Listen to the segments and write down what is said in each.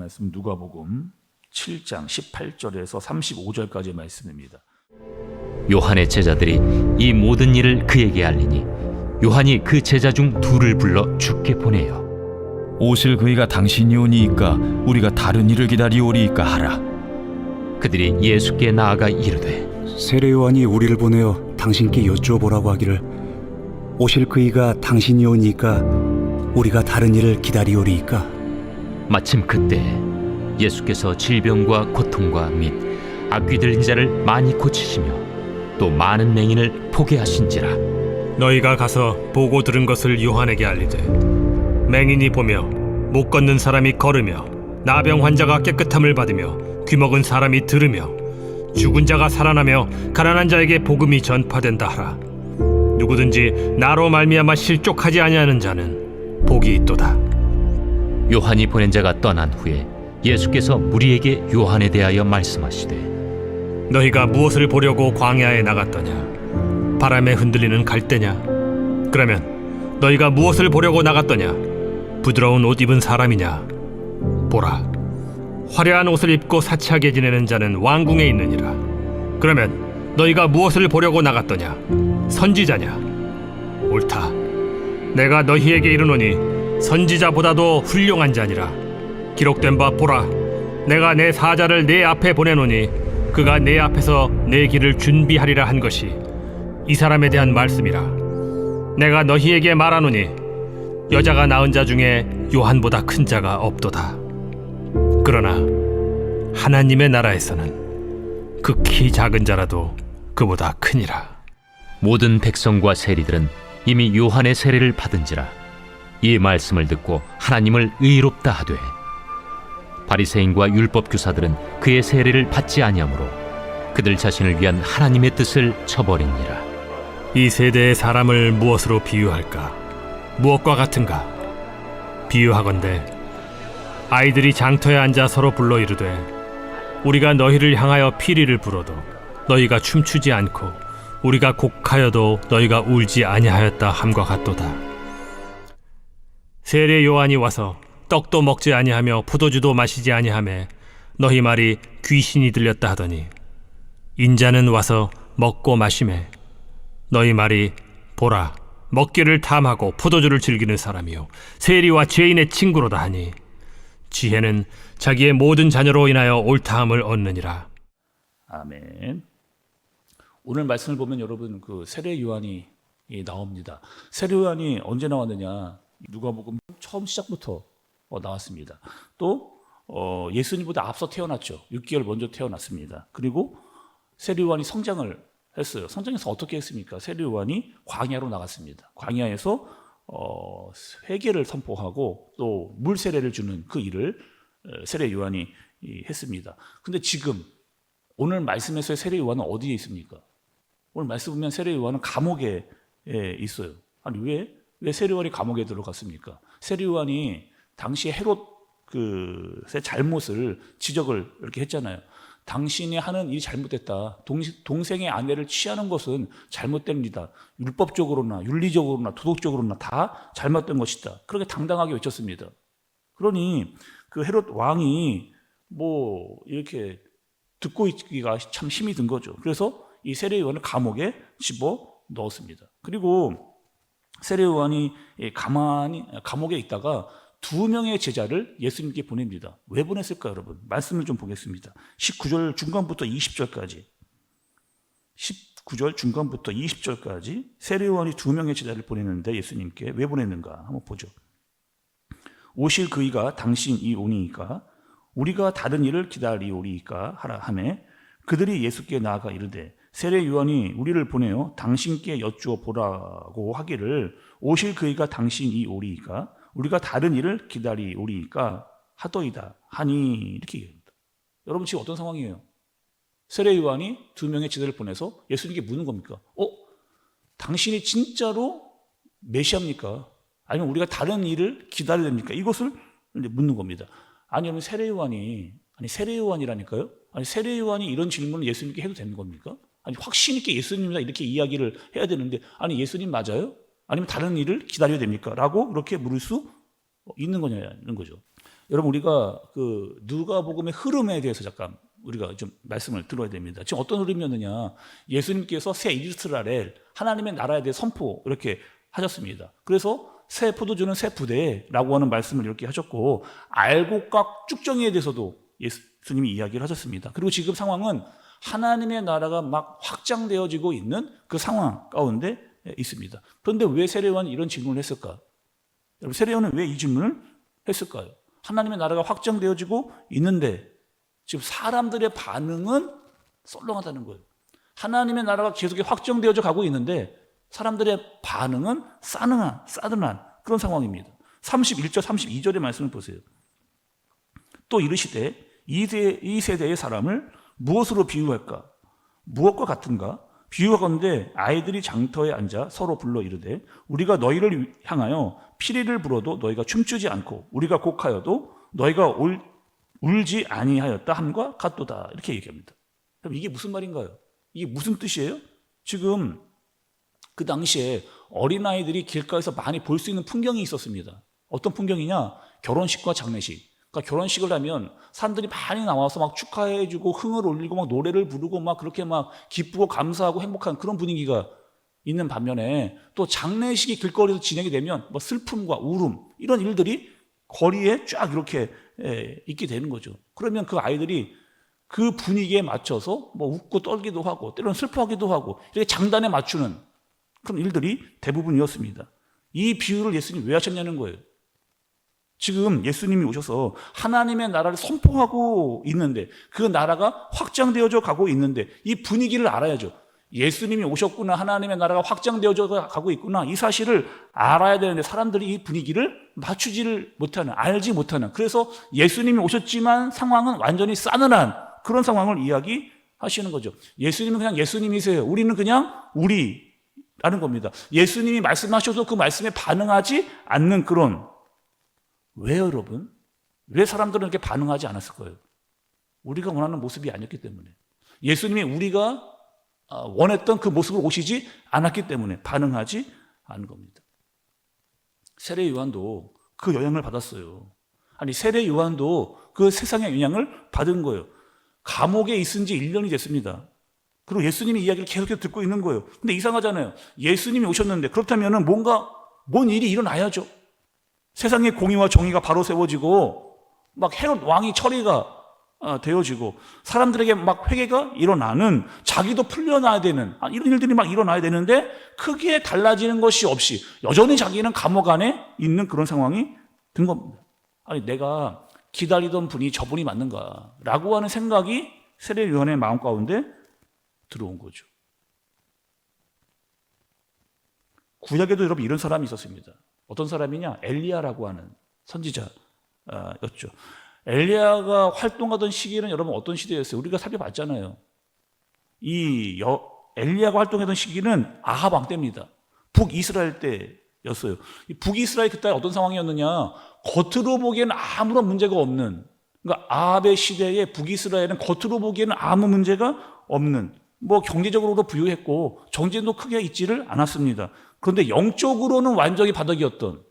말씀 누가복음 7장 18절에서 35절까지의 말씀입니다. 요한의 제자들이 이 모든 일을 그에게 알리니 요한이 그 제자 중 둘을 불러 죽게 보내요. 오실 그이가 당신이 오니이까 우리가 다른 일을 기다리오리이까 하라. 그들이 예수께 나아가 이르되 세례 요한이 우리를 보내어 당신께 여쭈어보라고 하기를 오실 그이가 당신이 오니까 우리가 다른 일을 기다리오리이까 마침 그때 예수께서 질병과 고통과 및 악귀 들린 자를 많이 고치시며 또 많은 맹인을 포게 하신지라. 너희가 가서 보고 들은 것을 요한에게 알리되 맹인이 보며 못 걷는 사람이 걸으며 나병 환자가 깨끗함을 받으며 귀먹은 사람이 들으며 죽은 자가 살아나며 가난한 자에게 복음이 전파된다 하라. 누구든지 나로 말미암아 실족하지 아니하는 자는 복이 있도다 요한이 보낸 자가 떠난 후에 예수께서 무리에게 요한에 대하여 말씀하시되 너희가 무엇을 보려고 광야에 나갔더냐? 바람에 흔들리는 갈대냐? 그러면 너희가 무엇을 보려고 나갔더냐? 부드러운 옷 입은 사람이냐? 보라 화려한 옷을 입고 사치하게 지내는 자는 왕궁에 있느니라. 그러면 너희가 무엇을 보려고 나갔더냐? 선지자냐? 옳다. 내가 너희에게 이르노니 선지자보다도 훌륭한 자니라. 기록된 바 보라 내가 내 사자를 내 앞에 보내노니 그가 내 앞에서 내 길을 준비하리라 한 것이 이 사람에 대한 말씀이라. 내가 너희에게 말하노니 여자가 낳은 자 중에 요한보다 큰 자가 없도다. 그러나 하나님의 나라에서는 극히 작은 자라도 그보다 크니라. 모든 백성과 세리들은 이미 요한의 세례를 받은지라 이 말씀을 듣고 하나님을 의롭다 하되 바리새인과 율법 교사들은 그의 세례를 받지 아니하므로 그들 자신을 위한 하나님의 뜻을 쳐버리니라 이 세대의 사람을 무엇으로 비유할까? 무엇과 같은가? 비유하건대 아이들이 장터에 앉아 서로 불러 이르되 우리가 너희를 향하여 피리를 불어도 너희가 춤추지 않고 우리가 곡하여도 너희가 울지 아니하였다 함과 같도다. 세례 요한이 와서 떡도 먹지 아니하며 포도주도 마시지 아니하매 너희 말이 귀신이 들렸다 하더니 인자는 와서 먹고 마시매 너희 말이 보라 먹기를 탐하고 포도주를 즐기는 사람이요 세리와 죄인의 친구로다 하니 지혜는 자기의 모든 자녀로 인하여 옳다함을 얻느니라 아멘. 오늘 말씀을 보면 여러분 그 세례 요한이 이 나옵니다. 세례 요한이 언제 나왔느냐? 누가복음 처음 시작부터 어, 나왔습니다. 또 어, 예수님보다 앞서 태어났죠. 6개월 먼저 태어났습니다. 그리고 세례 요한이 성장을 했어요. 성장해서 어떻게 했습니까? 세례 요한이 광야로 나갔습니다. 광야에서 어, 회개를 선포하고 또 물 세례를 주는 그 일을 어, 세례 요한이 이, 했습니다. 근데 지금 오늘 말씀에서의 세례 요한은 어디에 있습니까? 오늘 말씀 보면 세례 요한은 감옥에 예, 있어요. 아니 왜? 왜 세례 요한이 감옥에 들어갔습니까? 세례 요한이 당시 헤롯 그의 잘못을 지적을 이렇게 했잖아요. 당신이 하는 일이 잘못됐다. 동, 동생의 아내를 취하는 것은 잘못된 일이다. 율법적으로나 윤리적으로나 도덕적으로나 다 잘못된 것이다. 그렇게 당당하게 외쳤습니다. 그러니 그 헤롯 왕이 뭐 이렇게 듣고 있기가 참 힘이 든 거죠. 그래서 이 세례 요한을 감옥에 집어 넣었습니다. 그리고 세례 요한이 가만히 감옥에 있다가 두 명의 제자를 예수님께 보냅니다. 왜 보냈을까 여러분? 말씀을 좀 보겠습니다. 19절 중간부터 20절까지 19절 중간부터 20절까지 세례 요한이 두 명의 제자를 보내는데 예수님께 왜 보냈는가 한번 보죠. 오실 그이가 당신이 오니까 우리가 다른 일을 기다리오리이까 하라 하매 그들이 예수께 나아가 이르되 세례 요한이 우리를 보내어 당신께 여쭈어 보라고 하기를 오실 그이가 당신이 오리이까 우리가 다른 일을 기다리오리이까 하더이다 하니 이렇게 얘기합니다. 여러분 지금 어떤 상황이에요? 세례 요한이 두 명의 제자를 보내서 예수님께 묻는 겁니까? 어? 당신이 진짜로 메시아입니까? 아니면 우리가 다른 일을 기다려야 됩니까? 이것을 묻는 겁니다. 아니면 세례 요한이 아니 세례 요한이라니까요? 아니 세례 요한이 이런 질문을 예수님께 해도 되는 겁니까? 아니 확신 있게 예수님이다 이렇게 이야기를 해야 되는데 아니 예수님 맞아요? 아니면 다른 일을 기다려야 됩니까? 라고 그렇게 물을 수 있는 거냐는 거죠. 여러분 우리가 그 누가복음의 흐름에 대해서 잠깐 우리가 좀 말씀을 들어야 됩니다. 지금 어떤 흐름이었느냐? 예수님께서 새 이스라엘 하나님의 나라에 대해 선포 이렇게 하셨습니다. 그래서 새 포도주는 새 부대라고 하는 말씀을 이렇게 하셨고 알곡과 쭉정이에 대해서도 예수님이 이야기를 하셨습니다. 그리고 지금 상황은 하나님의 나라가 막 확장되어지고 있는 그 상황 가운데 있습니다. 그런데 왜 세례요한이 이런 질문을 했을까? 여러분 세례요한은 왜 이 질문을 했을까요? 하나님의 나라가 확장되어지고 있는데 지금 사람들의 반응은 썰렁하다는 거예요. 하나님의 나라가 계속 확정되어져 가고 있는데 사람들의 반응은 싸늘한, 싸늘한 그런 상황입니다. 31절, 32절의 말씀을 보세요. 또 이르시되 이 세대의 사람을 무엇으로 비유할까? 무엇과 같은가? 비유하건대 아이들이 장터에 앉아 서로 불러 이르되 우리가 너희를 향하여 피리를 불어도 너희가 춤추지 않고 우리가 곡하여도 너희가 올, 울지 아니하였다 함과 같도다 이렇게 얘기합니다. 그럼 이게 무슨 말인가요? 이게 무슨 뜻이에요? 지금 그 당시에 어린아이들이 길가에서 많이 볼 수 있는 풍경이 있었습니다. 어떤 풍경이냐? 결혼식과 장례식. 그러니까 결혼식을 하면 사람들이 많이 나와서 막 축하해주고 흥을 올리고 막 노래를 부르고 막 그렇게 막 기쁘고 감사하고 행복한 그런 분위기가 있는 반면에 또 장례식이 길거리에서 진행이 되면 뭐 슬픔과 울음 이런 일들이 거리에 쫙 이렇게 예, 있게 되는 거죠. 그러면 그 아이들이 그 분위기에 맞춰서 뭐 웃고 떨기도 하고 때로는 슬퍼하기도 하고 이렇게 장단에 맞추는 그런 일들이 대부분이었습니다. 이 비유를 예수님이 왜 하셨냐는 거예요. 지금 예수님이 오셔서 하나님의 나라를 선포하고 있는데 그 나라가 확장되어져 가고 있는데 이 분위기를 알아야죠. 예수님이 오셨구나. 하나님의 나라가 확장되어져 가고 있구나. 이 사실을 알아야 되는데 사람들이 이 분위기를 맞추지를 못하는, 알지 못하는. 그래서 예수님이 오셨지만 상황은 완전히 싸늘한 그런 상황을 이야기하시는 거죠. 예수님은 그냥 예수님이세요. 우리는 그냥 우리라는 겁니다. 예수님이 말씀하셔도 그 말씀에 반응하지 않는 그런 왜 여러분? 왜 사람들은 이렇게 반응하지 않았을 거예요? 우리가 원하는 모습이 아니었기 때문에. 예수님이 우리가 아, 원했던 그 모습을 오시지 않았기 때문에 반응하지 않은 겁니다. 세례 요한도 그 영향을 받았어요. 아니, 세례 요한도 그 세상의 영향을 받은 거예요. 감옥에 있은 지 1년이 됐습니다. 그리고 예수님이 이야기를 계속해서 듣고 있는 거예요. 근데 이상하잖아요. 예수님이 오셨는데 그렇다면 뭔가, 뭔 일이 일어나야죠. 세상의 공의와 정의가 바로 세워지고 막 헤롯 왕이 처리가 아, 되어지고 사람들에게 막 회개가 일어나는 자기도 풀려나야 되는 아, 이런 일들이 막 일어나야 되는데 크게 달라지는 것이 없이 여전히 자기는 감옥 안에 있는 그런 상황이 든 겁니다. 아니 내가 기다리던 분이 저분이 맞는가라고 하는 생각이 세례 요한의 마음 가운데 들어온 거죠. 구약에도 여러분 이런 사람이 있었습니다. 어떤 사람이냐? 엘리야라고 하는 선지자였죠. 엘리야가 활동하던 시기는 여러분 어떤 시대였어요? 우리가 살펴봤잖아요. 이 여, 엘리야가 활동하던 시기는 아합 왕 때입니다. 북이스라엘 때였어요. 북이스라엘 그때 어떤 상황이었느냐? 겉으로 보기에는 아무런 문제가 없는 그러니까 아합의 시대에 북이스라엘은 겉으로 보기에는 아무 문제가 없는 뭐 경제적으로도 부유했고 정진도 크게 있지를 않았습니다. 그런데 영적으로는 완전히 바닥이었던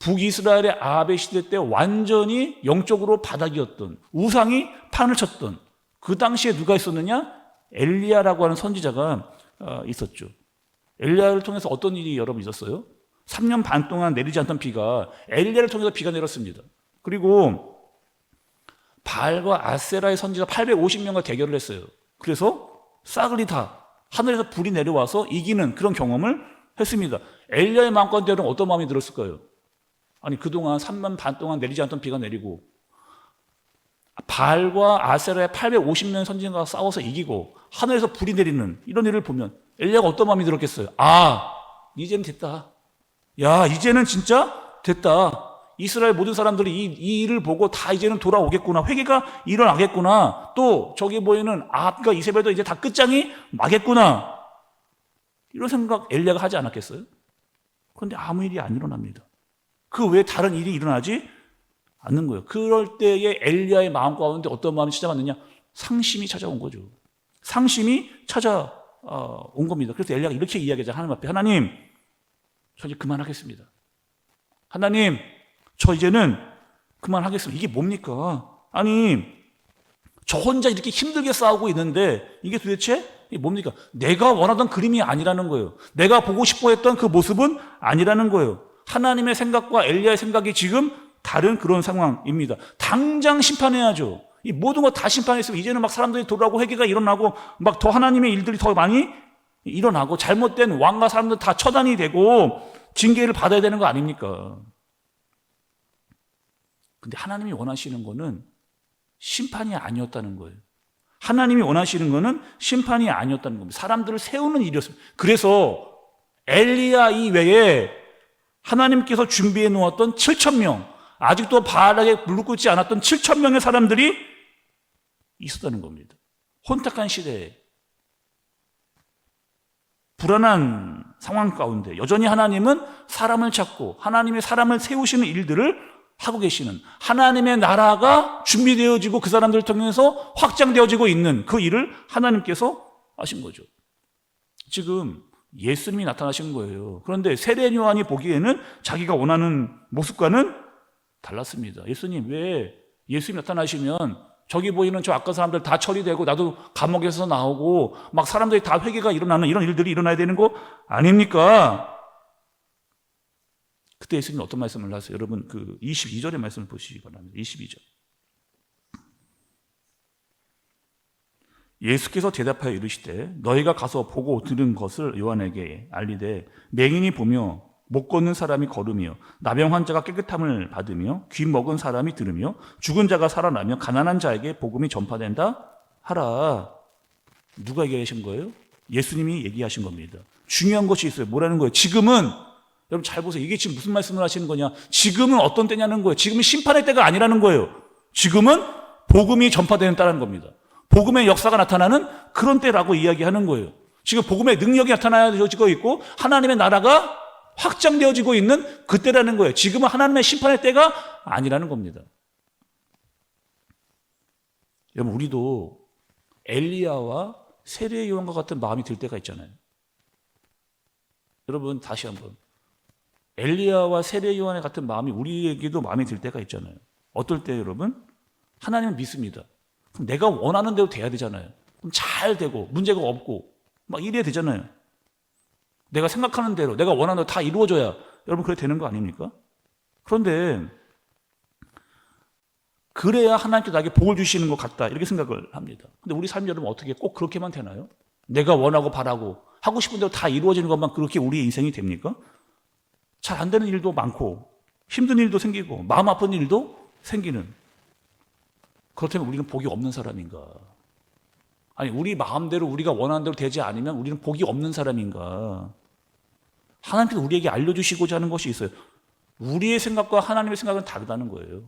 북이스라엘의 아합의 시대 때 완전히 영적으로 바닥이었던 우상이 판을 쳤던 그 당시에 누가 있었느냐? 엘리야라고 하는 선지자가 어, 있었죠. 엘리야를 통해서 어떤 일이 여러분 있었어요? 3년 반 동안 내리지 않던 비가 엘리야를 통해서 비가 내렸습니다. 그리고 바알과 아세라의 선지자 850명과 대결을 했어요. 그래서 싸그리 다 하늘에서 불이 내려와서 이기는 그런 경험을 했습니다. 엘리야의 마음 가운데는 어떤 마음이 들었을까요? 아니 그동안 3년 반 동안 내리지 않던 비가 내리고 바알과 아세라의 850명 선지자가 싸워서 이기고 하늘에서 불이 내리는 이런 일을 보면 엘리야가 어떤 마음이 들었겠어요? 아 이제는 됐다. 야 이제는 진짜 됐다. 이스라엘 모든 사람들이 이, 이, 일을 보고 다 이제는 돌아오겠구나. 회개가 일어나겠구나. 또 저기 보이는 아합과 이세벨도 이제 다 끝장이 나겠구나. 이런 생각 엘리야가 하지 않았겠어요? 그런데 아무 일이 안 일어납니다. 그 외에 다른 일이 일어나지 않는 거예요. 그럴 때에 엘리야의 마음 가운데 어떤 마음이 찾아왔느냐? 상심이 찾아온 거죠. 상심이 찾아온 겁니다. 그래서 엘리야가 이렇게 이야기하자 하나님 앞에 하나님, 저 이제 그만하겠습니다. 하나님, 저 이제는 그만하겠습니다. 이게 뭡니까? 아니, 저 혼자 이렇게 힘들게 싸우고 있는데 이게 도대체 이게 뭡니까? 내가 원하던 그림이 아니라는 거예요. 내가 보고 싶어 했던 그 모습은 아니라는 거예요. 하나님의 생각과 엘리야의 생각이 지금 다른 그런 상황입니다. 당장 심판해야죠. 이 모든 거 다 심판했으면 이제는 막 사람들이 돌아오고 회개가 일어나고 막 더 하나님의 일들이 더 많이 일어나고 잘못된 왕과 사람들 다 처단이 되고 징계를 받아야 되는 거 아닙니까? 근데 하나님이 원하시는 거는 심판이 아니었다는 거예요. 하나님이 원하시는 거는 심판이 아니었다는 겁니다. 사람들을 세우는 일이었습니다. 그래서 엘리야 이외에 하나님께서 준비해 놓았던 7천 명, 아직도 바알에게 물을 꿇지 않았던 7천 명의 사람들이 있었다는 겁니다. 혼탁한 시대에 불안한 상황 가운데 여전히 하나님은 사람을 찾고 하나님의 사람을 세우시는 일들을 하고 계시는 하나님의 나라가 준비되어지고 그 사람들을 통해서 확장되어지고 있는 그 일을 하나님께서 하신 거죠. 지금 예수님이 나타나신 거예요. 그런데 세례 요한이 보기에는 자기가 원하는 모습과는 달랐습니다. 예수님 왜 예수님이 나타나시면 저기 보이는 저 아까 사람들 다 처리되고 나도 감옥에서 나오고 막 사람들이 다 회개가 일어나는 이런 일들이 일어나야 되는 거 아닙니까? 그때 예수님 어떤 말씀을 하세요? 여러분 그 22절의 말씀을 보시기 바랍니다. 22절. 예수께서 대답하여 이르시되 너희가 가서 보고 들은 것을 요한에게 알리되 맹인이 보며 못 걷는 사람이 걸으며 나병 환자가 깨끗함을 받으며 귀 먹은 사람이 들으며 죽은 자가 살아나며 가난한 자에게 복음이 전파된다 하라. 누가 얘기하신 거예요? 예수님이 얘기하신 겁니다. 중요한 것이 있어요. 뭐라는 거예요? 지금은 여러분 잘 보세요. 이게 지금 무슨 말씀을 하시는 거냐? 지금은 어떤 때냐는 거예요. 지금은 심판의 때가 아니라는 거예요. 지금은 복음이 전파되는 때라는 겁니다. 복음의 역사가 나타나는 그런 때라고 이야기하는 거예요. 지금 복음의 능력이 나타나지고 있고 하나님의 나라가 확장되어지고 있는 그때라는 거예요. 지금은 하나님의 심판의 때가 아니라는 겁니다. 여러분 우리도 엘리야와 세례 요한과 같은 마음이 들 때가 있잖아요. 여러분 다시 한번 엘리야와 세례 요한의 같은 마음이 우리에게도 마음에 들 때가 있잖아요. 어떨 때 여러분? 하나님을 믿습니다. 그럼 내가 원하는 대로 돼야 되잖아요. 그럼 잘 되고 문제가 없고 막 이래야 되잖아요. 내가 생각하는 대로 내가 원하는 대로 다 이루어져야 여러분 그래 되는 거 아닙니까? 그런데 그래야 하나님께 나에게 복을 주시는 것 같다 이렇게 생각을 합니다. 근데 우리 삶이 여러분 어떻게 꼭 그렇게만 되나요? 내가 원하고 바라고 하고 싶은 대로 다 이루어지는 것만 그렇게 우리의 인생이 됩니까? 잘 안 되는 일도 많고 힘든 일도 생기고 마음 아픈 일도 생기는 그렇다면 우리는 복이 없는 사람인가? 아니 우리 마음대로 우리가 원하는 대로 되지 않으면 우리는 복이 없는 사람인가? 하나님께서 우리에게 알려주시고자 하는 것이 있어요. 우리의 생각과 하나님의 생각은 다르다는 거예요.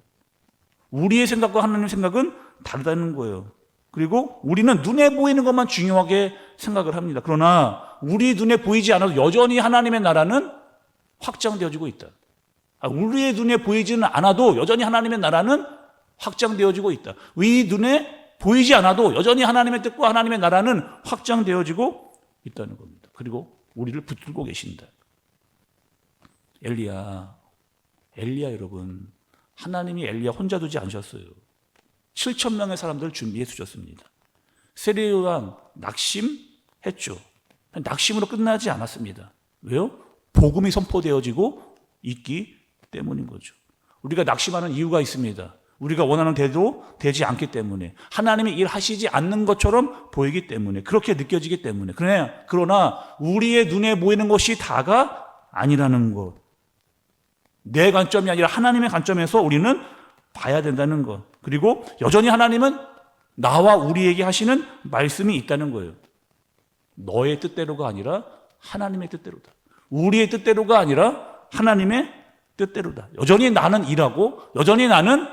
우리의 생각과 하나님의 생각은 다르다는 거예요. 그리고 우리는 눈에 보이는 것만 중요하게 생각을 합니다. 그러나 우리 눈에 보이지 않아도 여전히 하나님의 나라는 확장되어지고 있다. 아, 우리의 눈에 보이지는 않아도 여전히 하나님의 나라는 확장되어지고 있다. 우리 눈에 보이지 않아도 여전히 하나님의 뜻과 하나님의 나라는 확장되어지고 있다는 겁니다. 그리고 우리를 붙들고 계신다. 엘리야, 엘리야 여러분, 하나님이 엘리야 혼자 두지 않으셨어요. 7천 명의 사람들을 준비해 주셨습니다. 세례요한 낙심했죠. 낙심으로 끝나지 않았습니다. 왜요? 복음이 선포되어지고 있기 때문인 거죠. 우리가 낙심하는 이유가 있습니다. 우리가 원하는 대로 되지 않기 때문에 하나님이 일하시지 않는 것처럼 보이기 때문에 그렇게 느껴지기 때문에 그러나 그러나 우리의 눈에 보이는 것이 다가 아니라는 것. 내 관점이 아니라 하나님의 관점에서 우리는 봐야 된다는 것. 그리고 여전히 하나님은 나와 우리에게 하시는 말씀이 있다는 거예요. 너의 뜻대로가 아니라 하나님의 뜻대로다. 우리의 뜻대로가 아니라 하나님의 뜻대로다. 여전히 나는 일하고 여전히 나는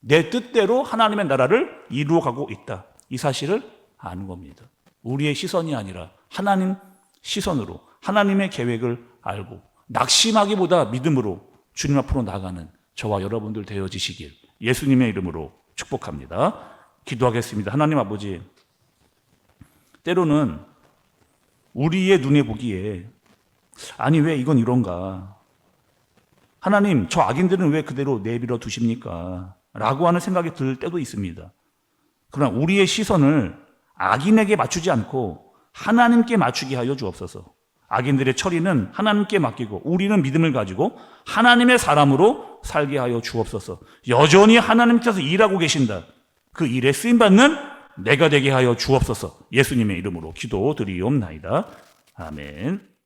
내 뜻대로 하나님의 나라를 이루어가고 있다. 이 사실을 아는 겁니다. 우리의 시선이 아니라 하나님 시선으로 하나님의 계획을 알고 낙심하기보다 믿음으로 주님 앞으로 나가는 저와 여러분들 되어지시길 예수님의 이름으로 축복합니다. 기도하겠습니다. 하나님 아버지, 때로는 우리의 눈에 보기에 아니 왜 이건 이런가? 하나님, 저 악인들은 왜 그대로 내버려 두십니까? 라고 하는 생각이 들 때도 있습니다. 그러나 우리의 시선을 악인에게 맞추지 않고 하나님께 맞추게 하여 주옵소서. 악인들의 처리는 하나님께 맡기고 우리는 믿음을 가지고 하나님의 사람으로 살게 하여 주옵소서. 여전히 하나님께서 일하고 계신다. 그 일에 쓰임 받는 내가 되게 하여 주옵소서. 예수님의 이름으로 기도드리옵나이다. 아멘.